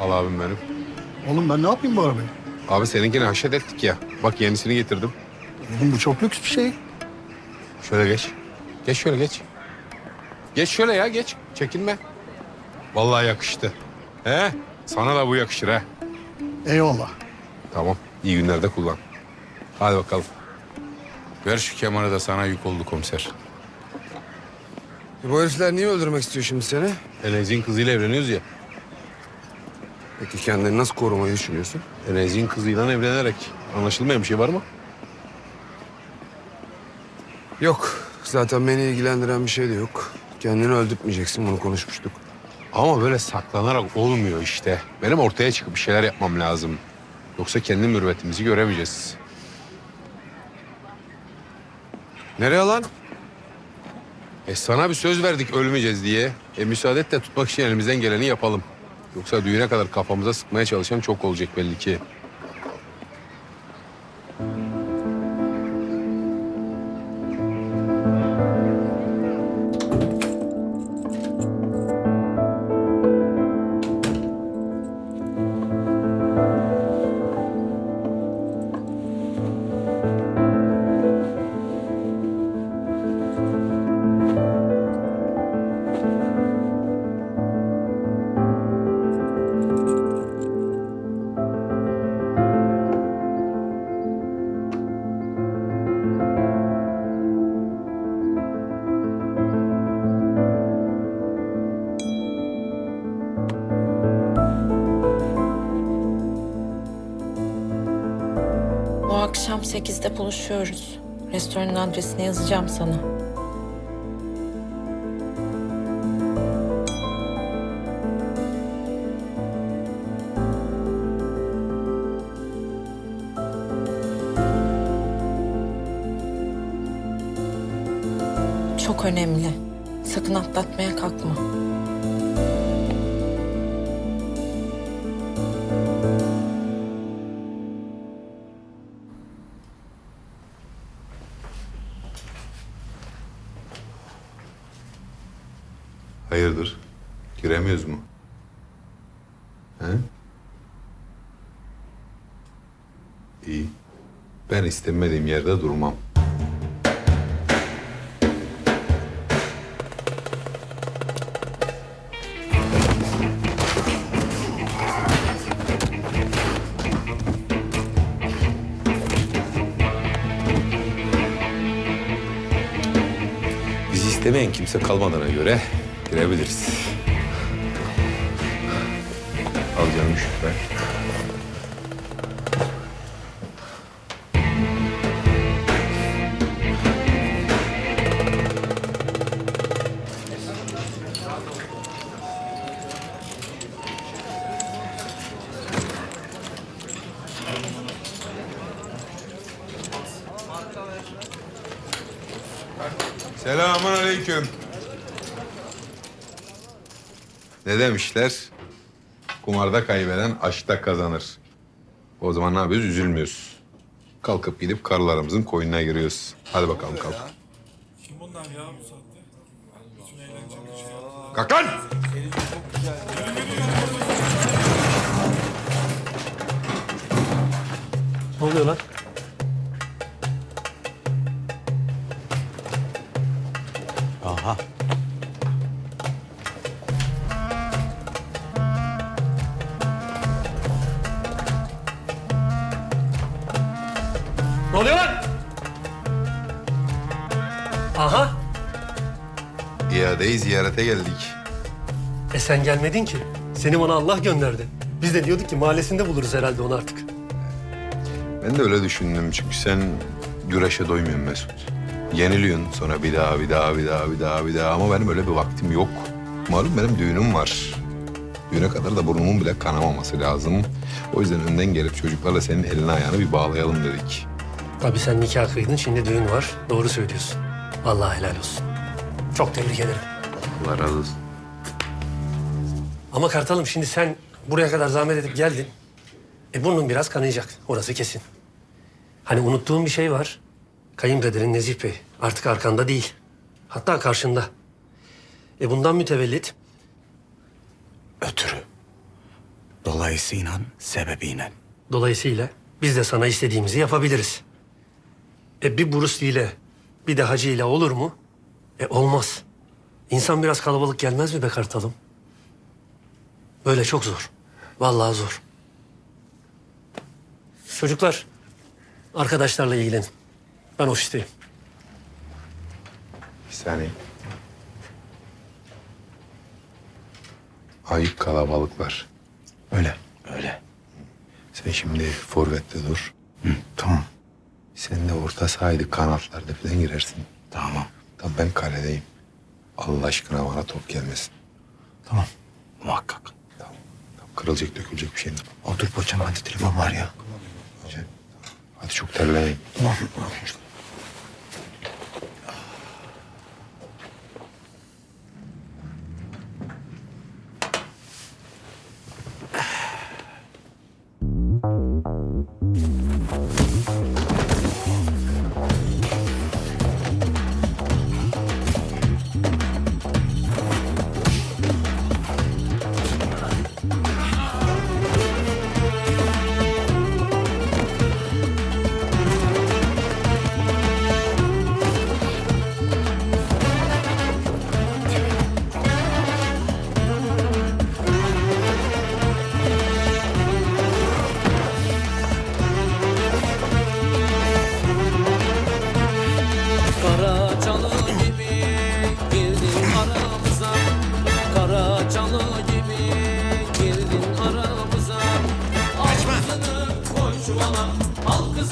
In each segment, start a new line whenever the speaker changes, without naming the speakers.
Al abim benim.
Oğlum ben ne yapayım bu arabayı?
Abi seninkini haşet ettik ya. Bak yenisini getirdim.
Oğlum bu çok lüks bir şey.
Şöyle geç. Geç şöyle geç. Geç şöyle ya geç. Çekinme. Vallahi yakıştı. He? Sana da bu yakışır ha.
Eyvallah.
Tamam. İyi günlerde kullan. Hadi bakalım. Ver şu kemanı da sana yük oldu komiser.
Bu herifler niye öldürmek istiyor şimdi seni?
Enez'in kızıyla evleniyoruz ya.
Peki kendini nasıl korumayı düşünüyorsun?
Enez'in kızıyla evlenerek. Anlaşılmayan bir şey var mı?
Yok. Zaten beni ilgilendiren bir şey de yok. Kendini öldürtmeyeceksin bunu konuşmuştuk.
Ama böyle saklanarak olmuyor işte. Benim ortaya çıkıp bir şeyler yapmam lazım. Yoksa kendi mürüvvetimizi göremeyeceğiz.
Nereye lan?
E sana bir söz verdik ölmeyeceğiz diye. E müsaade et de tutmak için elimizden geleni yapalım. Yoksa düğüne kadar kafamıza sıkmaya çalışan çok olacak belli ki.
8'de buluşuyoruz. Restoranın adresini yazacağım sana. Çok önemli. Sakın atlatmaya kalkma.
Mu? He? İyi. Ben istemediğim yerde durmam. Bizi istemeyen kimse kalmadığına göre girebiliriz. Selamun aleyküm. Ne demişler? Kumarda kaybeden aşkta kazanır. O zaman ne yapıyoruz? Üzülmüyoruz. Kalkıp gidip karılarımızın koyununa giriyoruz. Hadi bakalım kalk.
Kim bunlar ya bu saatte? Bütün eğlence.
Kalk lan!
Ne oluyor lan? Aha. Ne oluyor lan? Aha.
İadeyi ziyarete geldik.
E sen gelmedin ki. Seni bana Allah gönderdi. Biz de diyorduk ki mahallesinde buluruz herhalde onu artık.
Ben de öyle düşündüm çünkü sen güreşe doymuyorsun Mesut. Yeniliyorsun sonra bir daha, bir daha, bir daha, bir daha, bir daha. Ama benim öyle bir vaktim yok. Malum benim düğünüm var. Düğüne kadar da burnumun bile kanamaması lazım. O yüzden önden gelip çocuklarla senin elini ayağını bir bağlayalım dedik.
Tabii sen nikah kıydın, şimdi düğün var. Doğru söylüyorsun. Vallahi helal olsun. Çok tebrik ederim.
Allah razı olsun.
Ama Kartalım şimdi sen buraya kadar zahmet edip geldin. E burnun biraz kanayacak. Orası kesin. Hani unuttuğum bir şey var. Kayınpederin Nezih Bey artık arkanda değil. Hatta karşında. E bundan mütevellit ötürü
Dolayısıyla sebebiyle.
Dolayısıyla biz de sana istediğimizi yapabiliriz. E bir Bruce ile bir de Hacı ile olur mu? E olmaz. İnsan biraz kalabalık gelmez mi be kartalım? Böyle çok zor. Vallahi zor. Çocuklar, arkadaşlarla ilgilenin. Ben ofisteyim.
Bir saniye. Ayık kalabalıklar.
Öyle. Öyle.
Sen şimdi forvette dur.
Hı, tamam.
Sen de orta sahaydı kanatlarda falan girersin.
Tamam.
Tamam ben kaledeyim. Allah aşkına bana top gelmesin.
Tamam. Muhakkak.
Tamam. tamam. Kırılacak dökülecek bir şey yok.
Otur poçam hadi telefon var ya.
Hadi, hadi çok terlemeyin.
Tamam.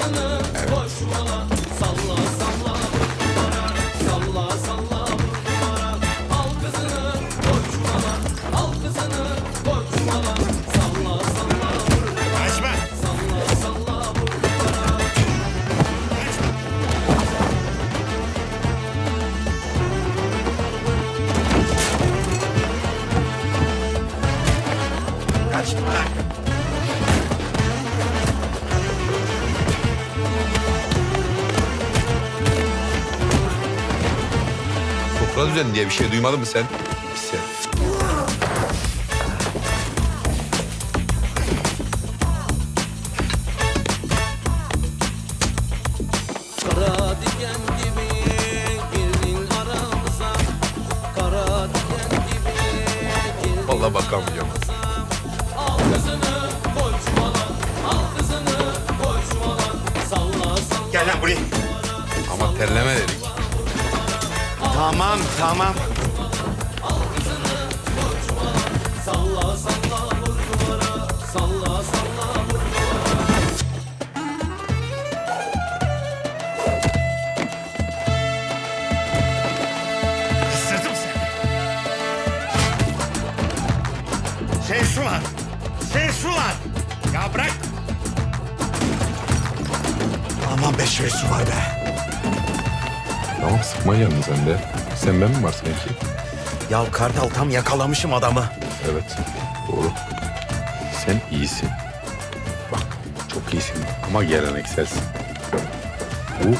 Al
düzeni diye bir şey duymadın mı sen?
Aman beş ver su var be.
Tamam sıkma canını sen de. Sen ben mi var sanki?
Ya Kartal tam yakalamışım adamı.
Evet doğru. Sen iyisin. Bak çok iyisin ama gelenekselsin. Bu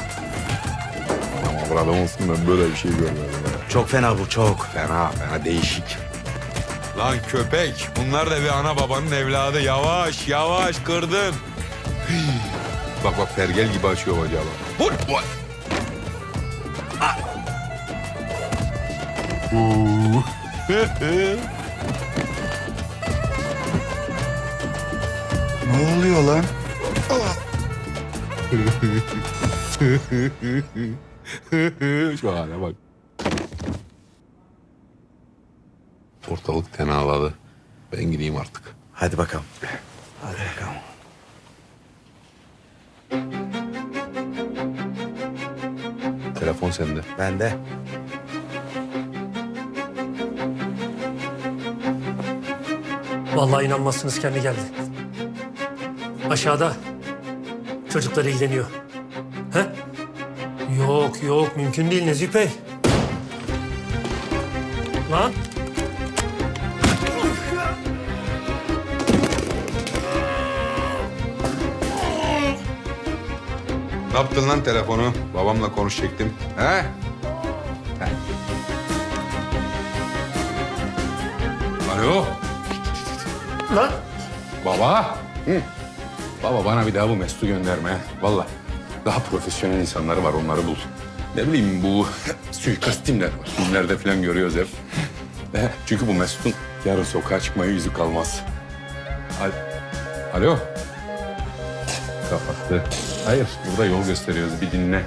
ama burada olsun ben böyle bir şey görmedim. ya.
Çok fena bu çok.
Fena fena değişik. Lan köpek bunlar da bir ana babanın evladı. Yavaş yavaş kırdın. Bak bak pergel gibi açıyor bacağı. bak. Vur vur. Ah.
Ne oluyor lan?
Şu hale bak. Ortalık tenaladı. Ben gideyim artık.
Hadi bakalım. Hadi bakalım.
Telefon sende.
Ben de.
Vallahi inanmazsınız kendi geldi. Aşağıda. Çocuklar ilgileniyor. He? Yok yok mümkün değil Nezih Bey. Lan
Ne yaptın lan telefonu? Babamla konuşacaktım. He? He. Alo?
lan
Baba. Hı. Baba bana bir daha bu Mesut'u gönderme. Vallahi daha profesyonel insanları var onları bul. Ne bileyim bu suikast timler var. Filmlerde falan görüyoruz hep. Çünkü bu Mesut'un yarın sokağa çıkmaya yüzü kalmaz. Al- Alo. Kapattı. Hayır burada yol gösteriyoruz bir dinle.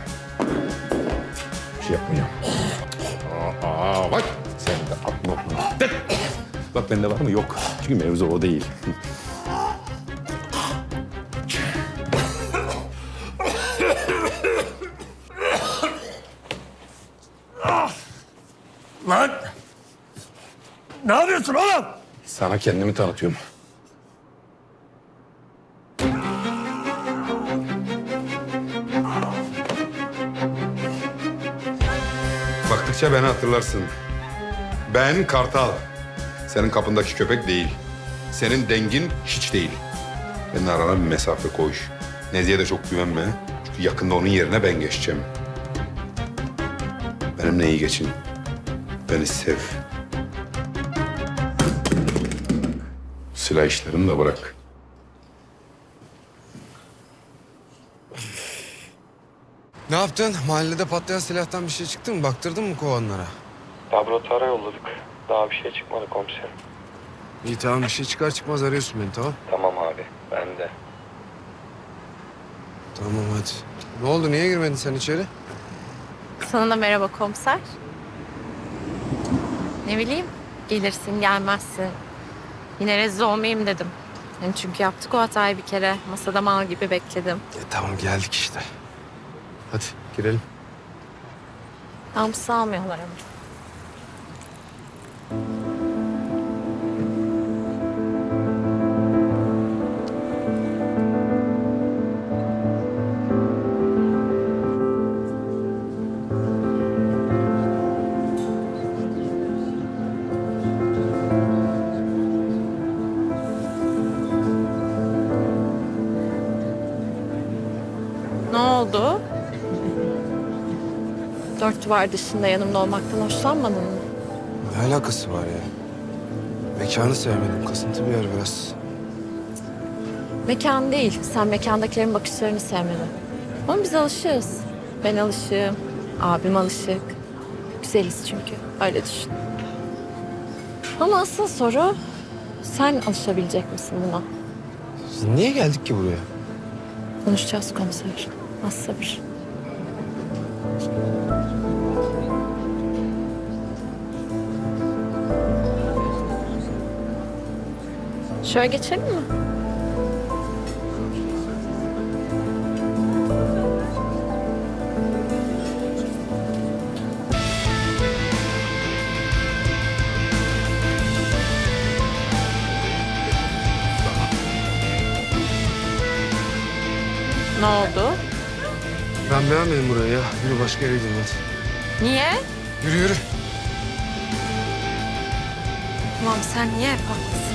Bir şey yapmayacağım. Aa, bak sen de aklına okuma. Bak bende var mı? Yok. Çünkü mevzu o değil.
Lan! Ne yapıyorsun oğlum?
Sana kendimi tanıtıyorum. Baktıkça beni hatırlarsın. Ben Kartal. Senin kapındaki köpek değil. Senin dengin hiç değil. Benimle arana bir mesafe koy. Nezihe de çok güvenme. Çünkü yakında onun yerine ben geçeceğim. Benimle iyi geçin. Beni sev. Silah işlerini de bırak.
Yaptın? Mahallede patlayan silahtan bir şey çıktı mı? Baktırdın mı kovanlara?
Laboratuvara yolladık. Daha bir şey çıkmadı komiserim.
İyi tamam bir şey çıkar çıkmaz arıyorsun beni tamam.
Tamam abi, ben de.
Tamam hadi. Ne oldu niye girmedin sen içeri?
Sana da merhaba komiser. Ne bileyim gelirsin gelmezsin. Yine rezil olmayayım dedim. Yani çünkü yaptık o hatayı bir kere. Masada mal gibi bekledim.
E, tamam geldik işte. Hadi girelim.
Damsı almıyorlar ama. Dört duvar dışında yanımda olmaktan hoşlanmadın mı?
Ne alakası var ya? Mekanı sevmedim. Kasıntı bir yer biraz.
Mekan değil. Sen mekandakilerin bakışlarını sevmedin. Ama biz alışığız. Ben alışığım. Abim alışık. Güzeliz çünkü. Öyle düşün. Ama asıl soru sen alışabilecek misin buna?
Biz niye geldik ki buraya?
Konuşacağız komiser. Az sabır. Şöyle geçelim mi? Ne oldu?
Ben beğenmedim burayı ya. Yürü başka yere gidelim hadi.
Niye?
Yürü yürü.
Tamam sen niye hep haklısın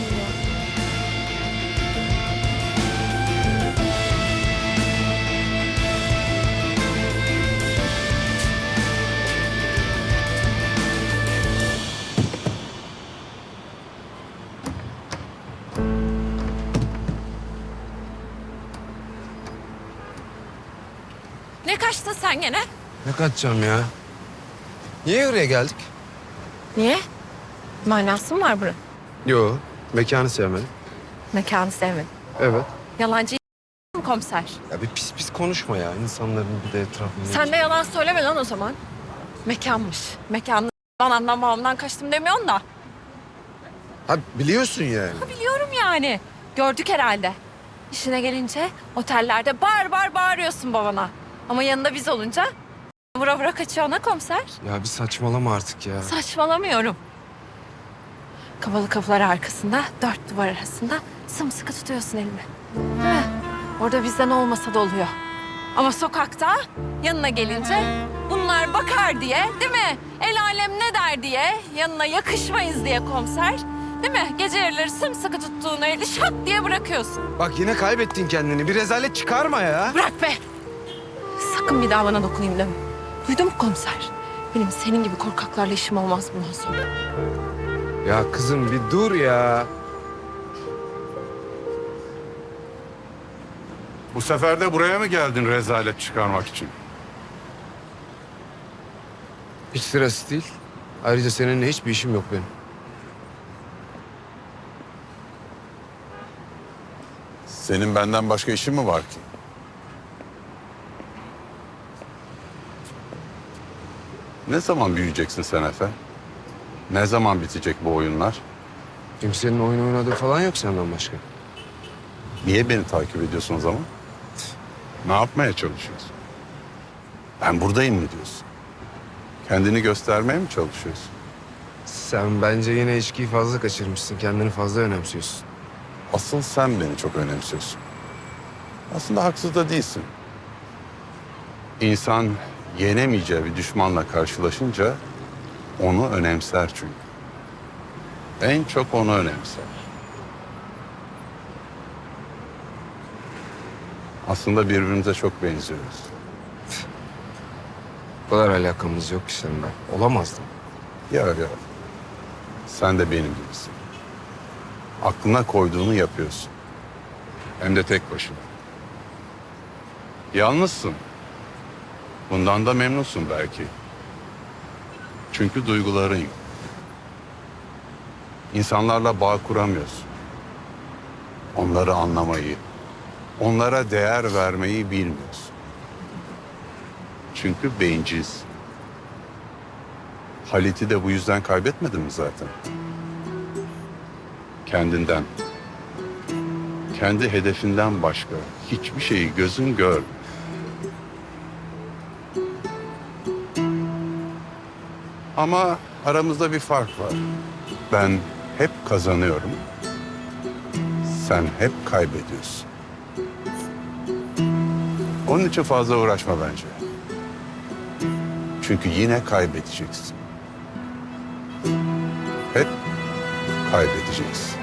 gene?
Ne kaçacağım ya? Niye oraya geldik?
Niye? Manası mı var buranın?
Yo, mekanı sevmedim.
Mekanı sevmedim.
Evet.
Yalancı komiser?
Ya bir pis pis konuşma ya. İnsanların bir de etrafında.
Sen de yalan söyleme lan o zaman. Mekanmış. Mekanlı anamdan babamdan kaçtım demiyorsun da.
Ha biliyorsun yani.
Biliyorum yani. Gördük herhalde. İşine gelince otellerde bar bar bağırıyorsun babana. Ama yanında biz olunca vura vura kaçıyor ona komiser.
Ya bir saçmalama artık ya.
Saçmalamıyorum. Kapalı kapılar arkasında, dört duvar arasında sımsıkı tutuyorsun elimi. Değil mi? Orada bizden olmasa da oluyor. Ama sokakta yanına gelince bunlar bakar diye, değil mi? El alem ne der diye, yanına yakışmayız diye komiser. Değil mi? Gece yarıları sımsıkı tuttuğun eli şak diye bırakıyorsun.
Bak yine kaybettin kendini. Bir rezalet çıkarma ya.
Bırak be! Sakın bir daha bana dokunayım deme. Duydun mu komiser? Benim senin gibi korkaklarla işim olmaz bundan sonra.
Ya kızım bir dur ya.
Bu sefer de buraya mı geldin rezalet çıkarmak için?
Hiç sırası değil. Ayrıca seninle hiçbir işim yok benim.
Senin benden başka işin mi var ki? Ne zaman büyüyeceksin sen Efe? Ne zaman bitecek bu oyunlar?
Kimsenin oyun oynadığı falan yok senden başka.
Niye beni takip ediyorsun o zaman? Ne yapmaya çalışıyorsun? Ben buradayım mı diyorsun? Kendini göstermeye mi çalışıyorsun?
Sen bence yine içkiyi fazla kaçırmışsın. Kendini fazla önemsiyorsun.
Asıl sen beni çok önemsiyorsun. Aslında haksız da değilsin. İnsan yenemeyeceği bir düşmanla karşılaşınca onu önemser çünkü. En çok onu önemser. Aslında birbirimize çok benziyoruz.
Bu kadar alakamız yok ki seninle. Olamazdım.
Ya ya. Sen de benim gibisin. Aklına koyduğunu yapıyorsun. Hem de tek başına. Yalnızsın. Bundan da memnunsun belki. Çünkü duyguların. İnsanlarla bağ kuramıyorsun. Onları anlamayı, onlara değer vermeyi bilmiyorsun. Çünkü bencilsin. Halit'i de bu yüzden kaybetmedin mi zaten? Kendinden, kendi hedefinden başka hiçbir şeyi gözün gör. Ama aramızda bir fark var. Ben hep kazanıyorum. Sen hep kaybediyorsun. Onun için fazla uğraşma bence. Çünkü yine kaybedeceksin. Hep kaybedeceksin.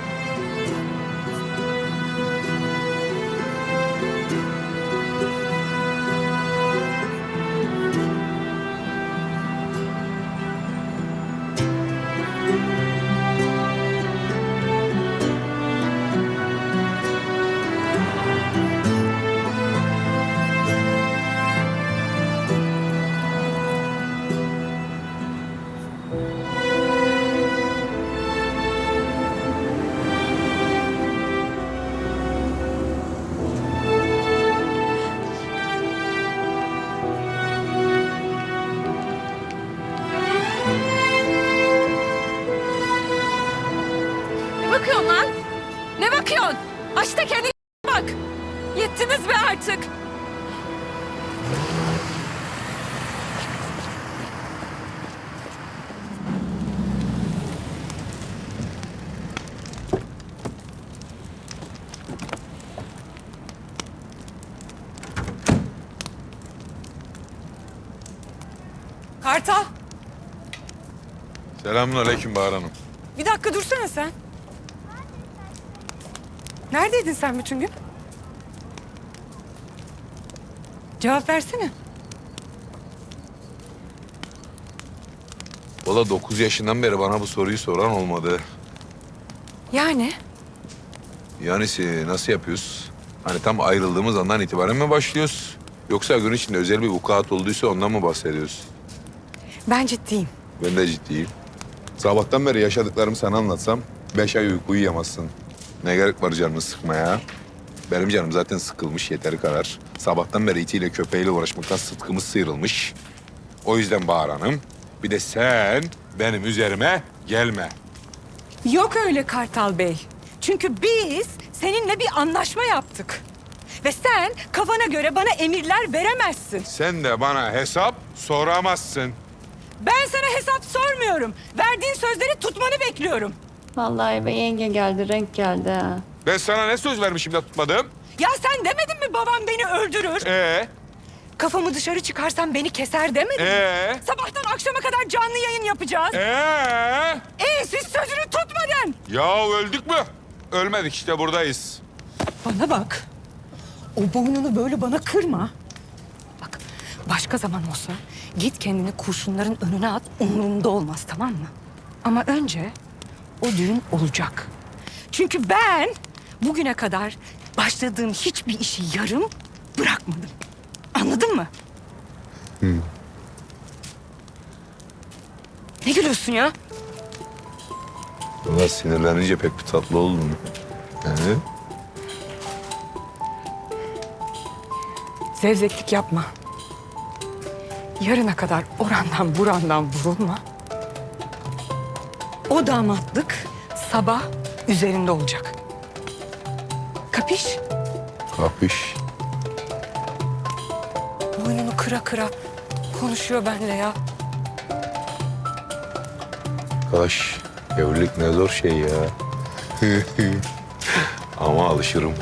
Kartal,
Selamun aleyküm Bahar Hanım.
bir dakika dursana sen. Neredeydin sen bütün gün? Cevap versene.
Valla 9 yaşından beri bana bu soruyu soran olmadı.
Yani?
Yani si- nasıl yapıyoruz? Hani tam ayrıldığımız andan itibaren mi başlıyoruz? Yoksa gün içinde özel bir vukuat olduysa ondan mı bahsediyoruz?
Ben ciddiyim.
Ben de ciddiyim. Sabahtan beri yaşadıklarımı sana anlatsam beş ay uyku uyuyamazsın. Ne gerek var canını sıkmaya? Benim canım zaten sıkılmış yeteri kadar. Sabahtan beri itiyle köpeğiyle uğraşmaktan sıtkımız sıyrılmış. O yüzden Bahar Hanım bir de sen benim üzerime gelme.
Yok öyle Kartal Bey. Çünkü biz seninle bir anlaşma yaptık. Ve sen kafana göre bana emirler veremezsin.
Sen de bana hesap soramazsın.
Ben sana hesap sormuyorum. Verdiğin sözleri tutmanı bekliyorum.
Vallahi eve yenge geldi, renk geldi ha.
Ben sana ne söz vermişim de tutmadım?
Ya sen demedin mi babam beni öldürür?
Ee,
Kafamı dışarı çıkarsam beni keser demedin mi?
ee,
Sabahtan akşama kadar canlı yayın yapacağız.
ee.
Ee siz sözünü tutmadın.
Ya öldük mü? Ölmedik işte buradayız.
Bana bak. O boynunu böyle bana kırma. Bak başka zaman olsa git kendini kurşunların önüne at umurumda olmaz tamam mı? Ama önce o düğün olacak. Çünkü ben bugüne kadar başladığım hiçbir işi yarım bırakmadım. Anladın mı? Ne gülüyorsun ya?
Bunlar sinirlenince pek bir tatlı oldu mu? He?
Zevzeklik yapma. Yarına kadar orandan burandan vurulma. O damatlık sabah üzerinde olacak. Kapış?
Kapış.
Boynunu kıra kıra konuşuyor benimle ya.
Arkadaş evlilik ne zor şey ya. Ama alışırım.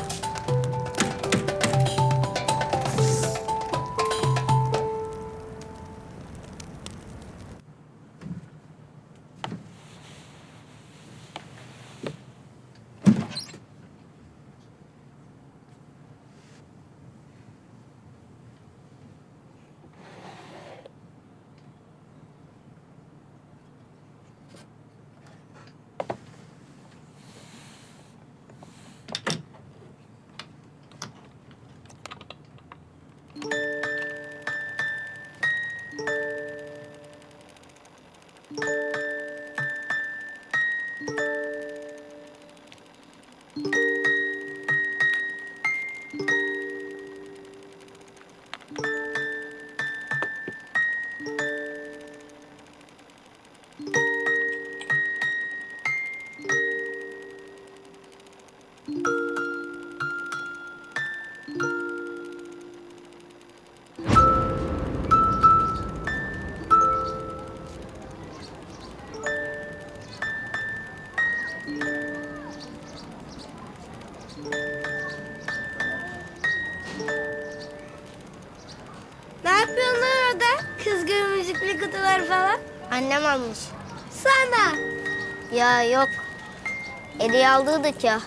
Annem almış. Sana. Ya yok. Hediye aldıydık ya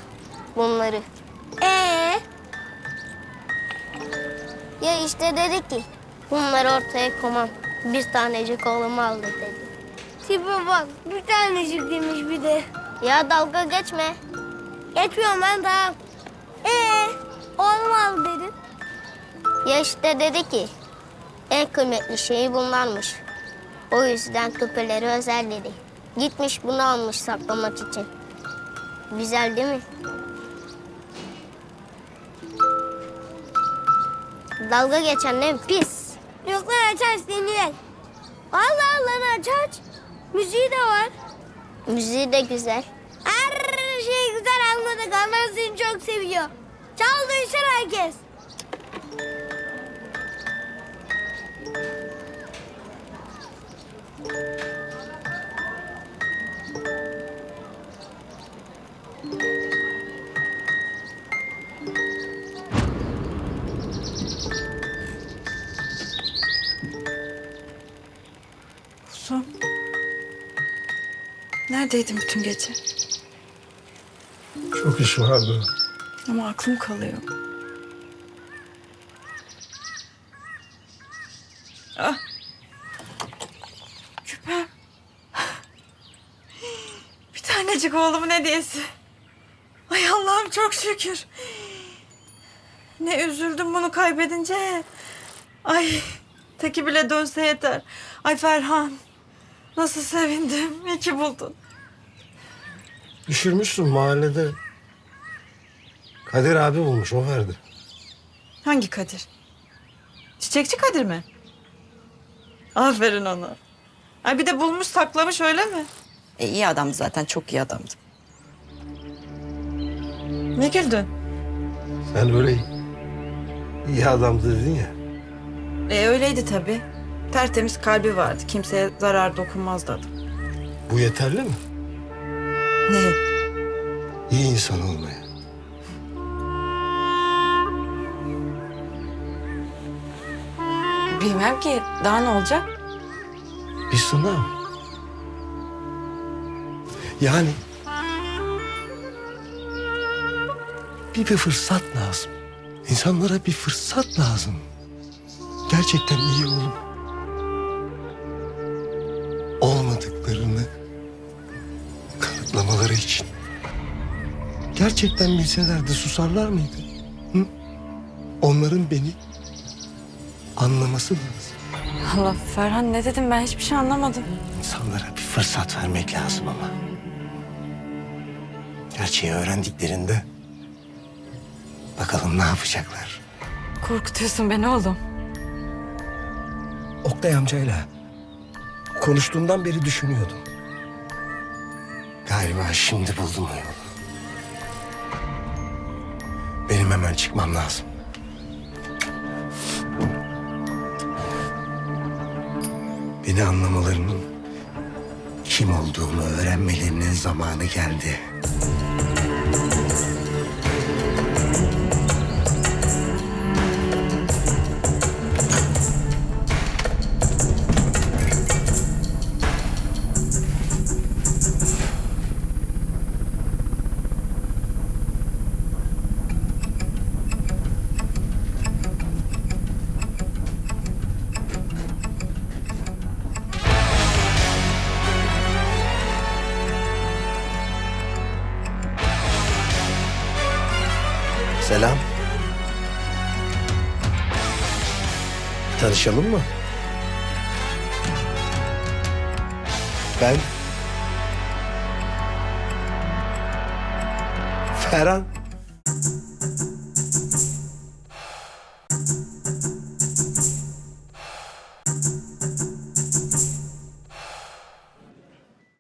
bunları. Ee? Ya işte dedi ki bunları ortaya koymam. Bir tanecik oğlumu aldı dedi. Tipe bak bir tanecik demiş bir de. Ya dalga geçme. Geçmiyorum ben daha. Ee, oğlum al dedin. Ya işte dedi ki en kıymetli şeyi bunlarmış. O yüzden küpeleri özel dedi. Gitmiş bunu almış saklamak için. Güzel değil mi? Dalga geçen ne pis. Yok lan aç aç dinleyelim. Allah Allah aç aç. Müziği de var. Müziği de güzel. Her şey güzel anladık. Anlar seni çok seviyor. Çal duysun herkes.
Neredeydin bütün gece?
Çok iş vardı.
Ama aklım kalıyor. Ah. Küpem. Bir tanecik oğlumun hediyesi. Ay Allah'ım çok şükür. Ne üzüldüm bunu kaybedince. Ay teki bile dönse yeter. Ay Ferhan. Nasıl sevindim. İyi ki buldun.
Düşürmüşsün mahallede. Kadir abi bulmuş o verdi.
Hangi Kadir? Çiçekçi Kadir mi? Aferin ona. Ay bir de bulmuş saklamış öyle mi?
E, iyi adamdı zaten çok iyi adamdı.
Ne güldün?
Sen öyle iyi adamdı dedin ya.
E öyleydi tabii. Tertemiz kalbi vardı. Kimseye zarar dokunmazdı adam.
Bu yeterli mi?
Ne?
İyi insan olmaya.
Bilmem ki daha ne olacak?
Bir sınav. Yani bir, bir fırsat lazım. İnsanlara bir fırsat lazım. Gerçekten iyi olup Gerçekten bilselerdi susarlar mıydı? Hı? onların beni anlaması lazım.
Allah Ferhan ne dedim ben hiçbir şey anlamadım.
İnsanlara bir fırsat vermek lazım ama. Gerçeği öğrendiklerinde bakalım ne yapacaklar.
Korkutuyorsun beni oğlum.
Oktay amcayla konuştuğumdan beri düşünüyordum. Galiba şimdi buldum o yolu. Hemen çıkmam lazım. Beni anlamalarının kim olduğumu öğrenmelerinin zamanı geldi. Tanışalım mı? Ben Ferhan.